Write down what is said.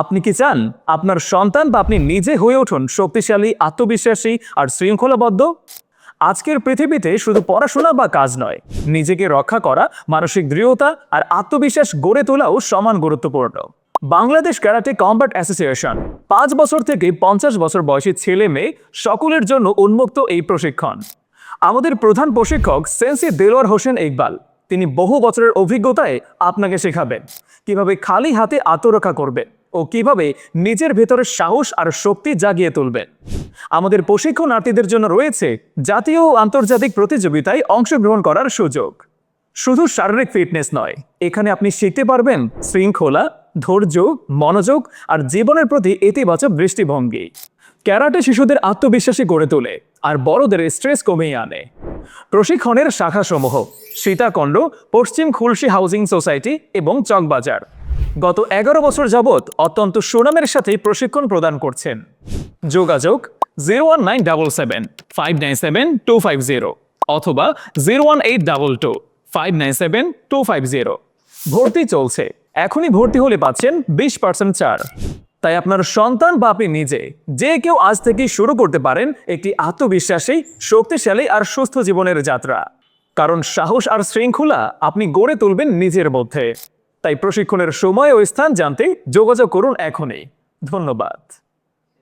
আপনি কি চান আপনার সন্তান বা আপনি নিজে হয়ে উঠুন শক্তিশালী, আত্মবিশ্বাসী আর শৃঙ্খলাবদ্ধ? আজকের পৃথিবীতে শুধু পড়াশোনা বা কাজ নয়, নিজেকে রক্ষা করা, মানসিক দৃঢ়তা আর আত্মবিশ্বাস গড়ে তোলাও সমান গুরুত্বপূর্ণ। বাংলাদেশ ক্যারাটে কম্ব্যাট অ্যাসোসিয়েশন, পাঁচ বছর থেকে পঞ্চাশ বছর বয়সী ছেলে মেয়ে সকলের জন্য উন্মুক্ত এই প্রশিক্ষণ। আমাদের প্রধান প্রশিক্ষক সেন্সি দেলোয়ার হোসেন ইকবাল, তিনি বহু বছরের অভিজ্ঞতায় আপনাকে শেখাবেন, কীভাবে খালি হাতে আত্মরক্ষা করবেন। ও কীভাবে নিজের ভেতরের সাহস আর শক্তি জাগিয়ে তুলবেন আমাদের প্রশিক্ষণার্থীদের জন্য রয়েছে জাতীয় ও আন্তর্জাতিক প্রতিযোগিতায় অংশগ্রহণ করার সুযোগ। শুধু শারীরিক ফিটনেস নয়, এখানে আপনি শিখতে পারবেন শৃঙ্খলা, ধৈর্য, মনোযোগ আর জীবনের প্রতি ইতিবাচক দৃষ্টিভঙ্গি। ক্যারাটে শিশুদের আত্মবিশ্বাসী গড়ে তোলে আর বড়দের স্ট্রেস কমিয়ে আনে। প্রশিক্ষণের শাখাসমূহ সীতাকণ্ড পশ্চিম খুলশি হাউজিং সোসাইটি এবং চকবাজার। গত এগারো বছর যাবৎ অত্যন্ত সুনামের সাথে প্রশিক্ষণ প্রদান করছেন। যোগাযোগ zero one nine double seven, five nine seven, two five zero অথবা zero one eight double two, five nine seven, two five zero ভর্তি চলছে। এখনই ভর্তি হলে পাচ্ছেন বিশ পার্সেন্ট ছাড়। তাই আপনার সন্তান বা আপনি নিজে যে কেউ আজ থেকেই শুরু করতে পারেন একটি আত্মবিশ্বাসী, শক্তিশালী আর সুস্থ জীবনের যাত্রা। কারণ সাহস আর শৃঙ্খলা আপনি গড়ে তুলবেন নিজের মধ্যে। তাই প্রশিক্ষণের সময় ও স্থান জানতে যোগাযোগ করুন এখনই। ধন্যবাদ।